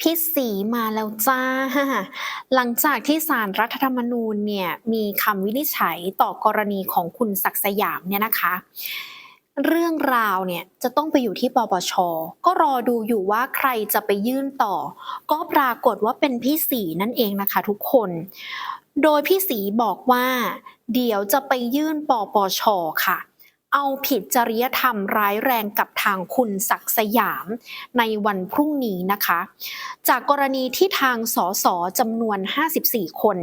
พี่สีมาแล้วจ้า หลังจากที่ศาลรัฐธรรมนูญเนี่ยมีคำวินิจฉัยต่อกรณีของคุณศักดิ์สยามเนี่ยนะคะ เรื่องราวเนี่ยจะต้องไปอยู่ที่ปปช ก็รอดูอยู่ว่าใครจะไปยื่นต่อ ก็ปรากฏว่าเป็นพี่สีนั่นเองนะคะทุกคน โดยพี่สีบอกว่า เดี๋ยวจะไปยื่นปปชค่ะ เอาผิดจริยธรรมร้ายแรงกับทางคุณศักสยามในวันพรุ่งนี้นะคะ จากกรณีที่ทางสสจำนวน 54 คน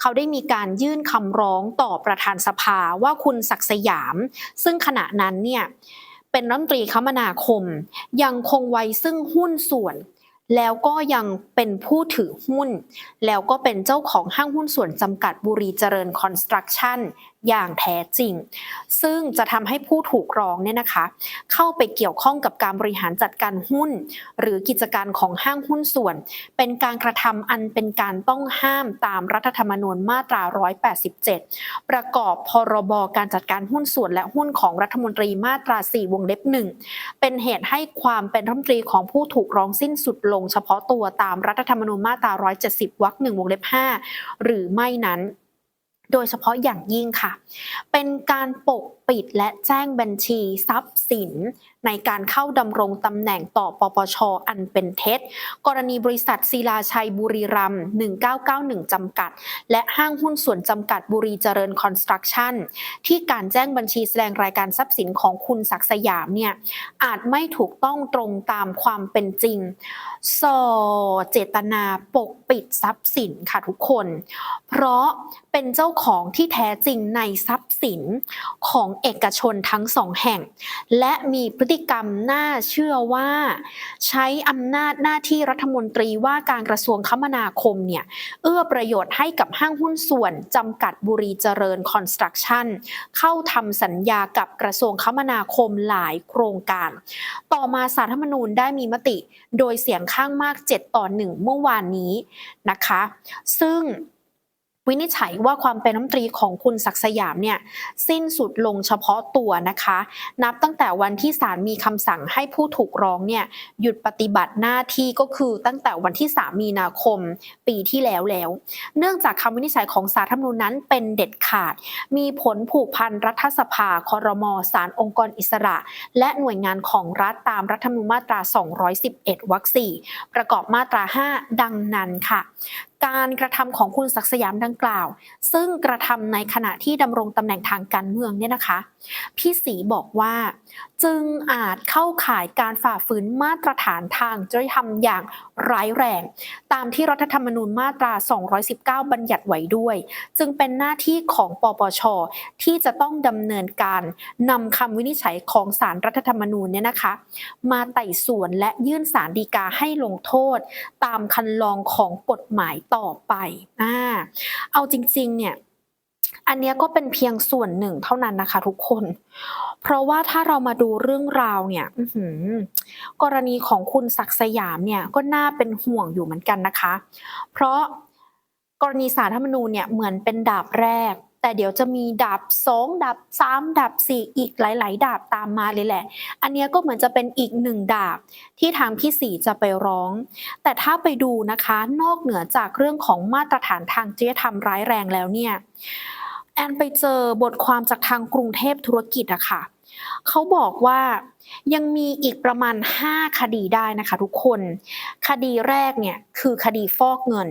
เขาได้มีการยื่นคำร้องต่อประธานสภาว่าคุณศักสยาม ซึ่งขณะนั้นเนี่ยเป็นรัฐมนตรีคมนาคม ยังคงไว้ซึ่งหุ้นส่วนแล้วก็ยังเป็นผู้ถือหุ้น แล้วก็เป็นเจ้าของห้างหุ้นส่วนจำกัดบุรีเจริญคอนสตรักชั่น อย่างแท้จริง ซึ่งจะทำให้ผู้ถูกร้องเนี่ยนะคะ เข้าไปเกี่ยวข้องกับการบริหารจัดการหุ้น หรือกิจการของห้างหุ้นส่วน เป็นการกระทำอันเป็นการต้องห้ามตามรัฐธรรมนูญมาตรา 187 ประกอบพรบการจัดการหุ้นส่วนและหุ้นของรัฐมนตรีมาตรา 4 วงเล็บหนึ่งเป็นเหตุให้ความเป็นรัฐมนตรีของผู้ถูกร้องสิ้นสุดลงเฉพาะตัวตามรัฐธรรมนูญมาตรา 170 วรรคหนึ่งวงเล็บ5หรือไม่นั้น โดยเฉพาะอย่างยิ่งค่ะ เป็นการปก ปิดและแจ้งบัญชีทรัพย์สิน ในการเข้าดำรงตำแหน่งต่อปปชอันเป็นเท็จ กรณีบริษัทศิลาชัยบุรีรัมย์1991 จำกัด และห้างหุ้นส่วนจำกัดบุรีเจริญคอนสตรักชั่น ที่การแจ้งบัญชีแสดงรายการทรัพย์สินของคุณศักสยามเนี่ยอาจไม่ถูกต้องตรงตามความเป็นจริงสอเจตนาปกปิดทรัพย์สินค่ะทุกคน เพราะเป็นเจ้าของที่แท้จริงในทรัพย์สินของเอกชนทั้งสองแห่ง และมีพฤติกรรมน่าเชื่อว่า ใช้อำนาจหน้าที่รัฐมนตรีว่าการกระทรวงคมนาคมเนี่ยเอื้อประโยชน์ให้กับห้างหุ้นส่วนจำกัดบุรีเจริญคอนสตรักชั่นเข้าทำสัญญากับกระทรวงคมนาคมหลายโครงการ ต่อมาสารรัฐธรรมนูญได้มีมติ โดยเสียงข้างมาก 7 ต่อ 1 เมื่อวานนี้นะคะ ซึ่ง วินิจฉัยว่าความเป็นรัฐมนตรีของคุณศักสยามเนี่ยสิ้นสุดลงเฉพาะตัวนะคะ นับตั้งแต่วันที่ศาลมีคำสั่งให้ผู้ถูกร้องเนี่ยหยุดปฏิบัติหน้าที่ก็คือตั้งแต่วันที่ 3 มีนาคมปีที่แล้วแล้ว เนื่องจากคำวินิจฉัยของศาลรัฐธรรมนูญนั้นเป็นเด็ดขาด มีผลผูกพันรัฐสภาคอรมอศาลองค์กรอิสระ และหน่วยงานของรัฐตามรัฐธรรมนูญมาตรา 211วรรค4ประกอบมาตรา 5 ดังนั้นค่ะ การกระทำของคุณศักสยามดังกล่าว ซึ่งกระทำในขณะที่ดำรงตำแหน่งทางการเมืองเนี่ยนะคะ พี่ศรีบอกว่า จึงอาจเข้าข่ายการฝ่าฝืนมาตรฐานทางจริยธรรมอย่างร้ายแรง ตามที่รัฐธรรมนูญมาตรา 219 บัญญัติไว้ด้วย จึงเป็นหน้าที่ของปปช ที่จะต้องดำเนินการนำคำวินิจฉัยของศาลรัฐธรรมนูญเนี่ยนะคะ มาไต่สวนและยื่นสารดีกาให้ลงโทษ ตามคันลองของกฎหมายต่อไปอ่าเอาจริงๆเนี่ยอันเนี้ยก็เป็นเพียงส่วนหนึ่งเท่านั้นนะคะทุกคน เพราะว่าถ้าเรามาดูเรื่องราวเนี่ยหือกรณีของคุณศักสยามเนี่ยก็น่าเป็นห่วงอยู่เหมือนกันนะคะ เพราะกรณีสารธรรมนูญเนี่ยเหมือนเป็นดาบแรก แต่เดี๋ยวจะมีดาบสองดาบสามดาบสี่อีกหลาย ๆดาบตามมาเลยแหละ อันนี้ก็เหมือนจะเป็นอีกหนึ่งดาบที่ทางพี่สีจะไปร้อง แต่ถ้าไปดูนะคะนอกเหนือจากเรื่องของมาตรฐานทางจริยธรรมร้ายแรงแล้วเนี่ยแอนไปเจอบทความจากทางกรุงเทพธุรกิจอะค่ะ เขาบอกว่ายังมีอีกประมาณ 5 คดีได้นะคะทุกคน คดีแรกเนี่ยคือคดีฟอกเงิน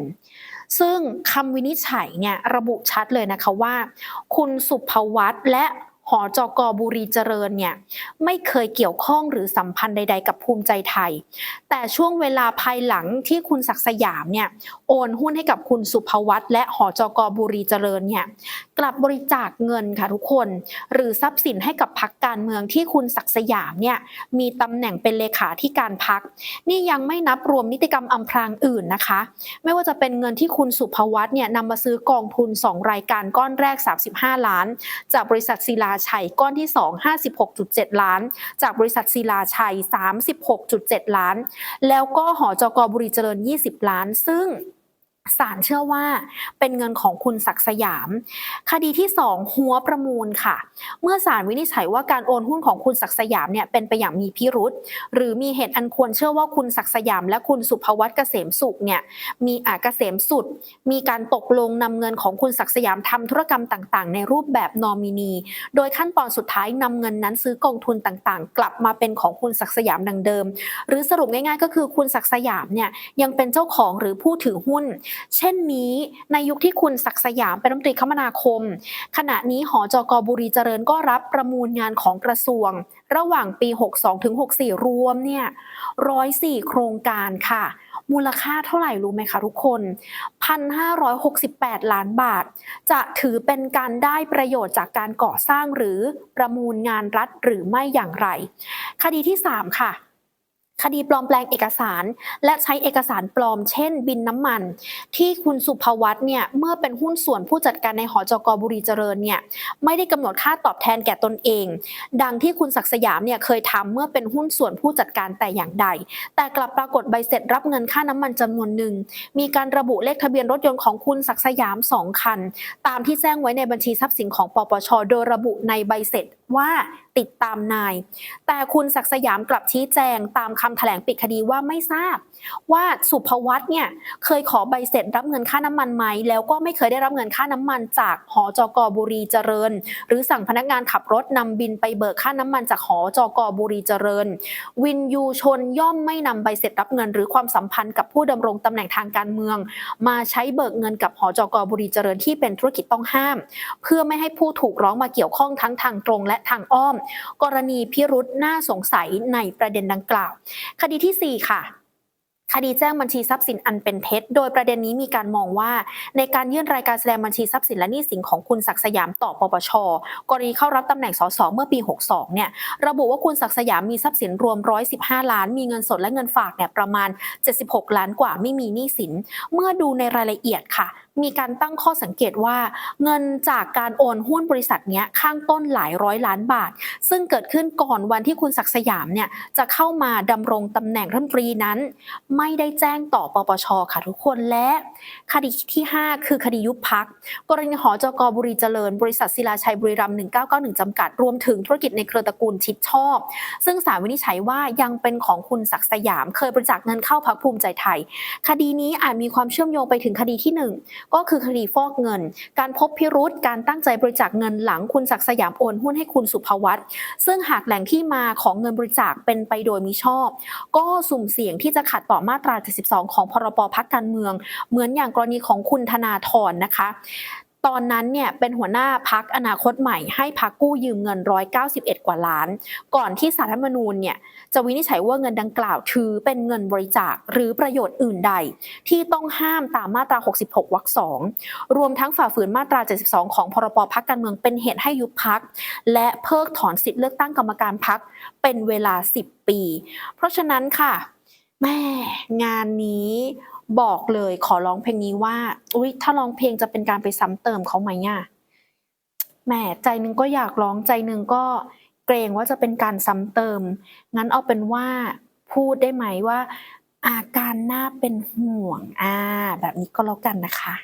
ซึ่งคำวินิจฉัยเนี่ยระบุชัดเลยนะคะว่า คุณสุภวัตและ หอจกบุรีเจริญเนี่ยไม่เคยเกี่ยวข้องหรือสัมพันธ์ใด ๆ กับภูมิใจไทย แต่ช่วงเวลาภายหลังที่คุณศักดิ์สยามเนี่ยโอนหุ้นให้กับคุณสุภวัตและหอจกบุรีเจริญเนี่ยกลับบริจาคเงินค่ะทุกคน หรือทรัพย์สินให้กับพักการเมืองที่คุณศักดิ์สยามเนี่ยมีตำแหน่งเป็นเลขาที่การพักนี่ยังไม่นับรวมนิติกรรมอำพรางอื่นนะคะ ไม่ว่าจะเป็นเงินที่คุณสุภวัตเนี่ยนำมาซื้อกองทุน 2 รายการก้อนแรก 35 ล้าน จากบริษัทศิลาชัยก้อนที่ 2 56.7 ล้าน จากบริษัทศิลาชัย 36.7 ล้าน แล้วก็หอจกบุรีเจริญ 20 ล้าน ซึ่ง ศาลเชื่อว่าเป็นเงินของคุณศักสยาม คดีที่ 2 หัวประมูลค่ะ เมื่อศาลวินิจฉัยว่าการโอนหุ้นของคุณศักสยามเนี่ยเป็นไปอย่างมีพิรุษหรือมีเหตุอันควรเชื่อว่าคุณศักสยามและคุณสุภวัตเกษมสุขเนี่ยมีอาเกษมสุด มีการตกลงนำเงินของคุณศักสยามทำธุรกรรมต่างๆ ในรูปแบบนอมินี โดยขั้นตอนสุดท้ายนำเงินนั้นซื้อกองทุนต่างๆ กลับมาเป็นของคุณศักสยามดังเดิม หรือสรุปง่าย ๆ ก็คือคุณศักสยามเนี่ยยังเป็นเจ้าของหรือผู้ถือหุ้นเช่นนี้ในยุคที่คุณศักสยามเป็นรัฐมนตรีคมนาคม ขณะนี้หอจกบุรีเจริญก็รับประมูลงานของกระทรวง ระหว่างปี 62ถึง64 รวมเนี่ย104 โครงการค่ะ มูลค่าเท่าไหร่รู้ไหมคะทุกคน 1,568 ล้านบาท จะถือเป็นการได้ประโยชน์จากการก่อสร้างหรือประมูลงานรัฐหรือไม่อย่างไร คดีที่ 3 ค่ะ คดีปลอมแปลงเอกสาร และใช้เอกสารปลอมเช่น บินน้ำมัน ที่คุณสุภวัตเนี่ยเมื่อเป็นหุ้นส่วนผู้จัดการในหอจกบุรีเจริญเนี่ยไม่ได้กำหนดค่าตอบแทนแก่ตนเอง ดังที่คุณศักสยามเนี่ยเคยทำเมื่อเป็นหุ้นส่วนผู้จัดการแต่อย่างใด แต่กลับปรากฏใบเสร็จรับเงินค่าน้ำมันจำนวนหนึ่งมีการระบุเลขทะเบียนรถยนต์ของคุณศักสยามสองคัน ตามที่แจ้งไว้ในบัญชีทรัพย์สินของปปชโดยระบุในใบเสร็จ ว่าติดตามนาย แต่คุณศักสยามกลับชี้แจงตามคำแถลงปิดคดีว่าไม่ทราบ ว่าสุภวัตเนี่ยเคยขอใบเสร็จรับเงินค่าน้ำมันไหม แล้วก็ไม่เคยได้รับเงินค่าน้ำมันจากหอจกบุรีเจริญ หรือสั่งพนักงานขับรถนำบินไปเบิกค่าน้ำมันจากหอจกบุรีเจริญ วินยูชนย่อมไม่นำใบเสร็จรับเงิน หรือความสัมพันธ์กับผู้ดำรงตำแหน่งทางการเมือง มาใช้เบิกเงินกับหอจกบุรีเจริญที่เป็นธุรกิจต้องห้าม เพื่อไม่ให้ผู้ถูกร้องมาเกี่ยวข้องทั้งทางตรงและทางอ้อม กรณีพิรุษน่าสงสัยในประเด็นดังกล่าว คดีที่ 4 ค่ะ คดีแจ้งบัญชีทรัพย์สินอันเป็นเท็จ โดยประเด็นนี้มีการมองว่า ในการยื่นรายการแสดงบัญชีทรัพย์สินและหนี้สินของคุณศักดิ์สยามต่อปปช กรณีเข้ารับตำแหน่งสสเมื่อปี 62 เนี่ย ระบุว่าคุณศักดิ์สยามมีทรัพย์สินรวม 115 ล้าน มีเงินสดและเงินฝากเนี่ยประมาณ 76 ล้านกว่าไม่มีหนี้สิน เมื่อดูในรายละเอียดค่ะมีการตั้งข้อสังเกตว่า เงินจากการโอนหุ้นบริษัทนี้ข้างต้นหลายร้อยล้านบาท ซึ่งเกิดขึ้นก่อนวันที่คุณศักดิ์สยามเนี่ยจะเข้ามาดำรงตำแหน่งรัฐมนตรีนั้นไม่ได้แจ้งต่อปปชค่ะทุกคนและคดีที่ 5 คือคดียุบพัก กรณีหอจกบุรีเจริญ บริษัทศิลาชัยบุรีรัมย์1991 จำกัด รวมถึงธุรกิจในเครือตระกูลชิดชอบ ซึ่งศาลวินิจฉัยว่ายังเป็นของคุณศักดิ์สยาม เคยบริจาคเงินเข้าพักภูมิใจไทย คดีนี้อาจมีความเชื่อมโยงไปถึงคดีที่ 1 ก็คือคดีฟอกเงิน การพบพิรุษการตั้งใจบริจาคเงินหลังคุณศักดิ์สยามโอนหุ้นให้คุณสุภวัตซึ่งหากแหล่งที่มาของเงินบริจาคเป็นไปโดยมิชอบ ก็สุ่มเสี่ยงที่จะขัดต่อมาาตรา 72 ของพรบพักการเมือง เหมือนอย่างกรณีของคุณธนาธรนะคะตอนนั้นเนี่ยเป็นหัวหน้าพักอนาคตใหม่ให้พักกู้ยืมเงิน 191 กว่าล้าน ก่อนที่สารรัฐมนูญเนี่ยจะวินิจฉัยว่าเงินดังกล่าวถือเป็นเงินบริจาคหรือประโยชน์อื่นใด ที่ต้องห้ามตามมาตรา 66 วรรค 2 รวมทั้งฝ่าฝืนมาตรา 72 ของพรบพักการเมืองเป็นเหตุให้ยุบพัก และเพิกถอนสิทธิเลือกตั้งกรรมการพักเป็นเวลา 10 ปี เพราะฉะนั้นค่ะ แม่งานนี้บอกเลยขอร้องเพลงนี้ว่าอุ๊ยถ้าร้องเพลงจะเป็นการไปซ้ำเติมเขาไหมอะแหมใจหนึงก็อยากร้องใจหนึงก็เกรงว่าจะเป็นการซ้ำเติม งั้นเอาเป็นว่าพูดได้ไหมว่า อาการน่าเป็นห่วงอ่าแบบนี้ก็แล้วกันนะคะ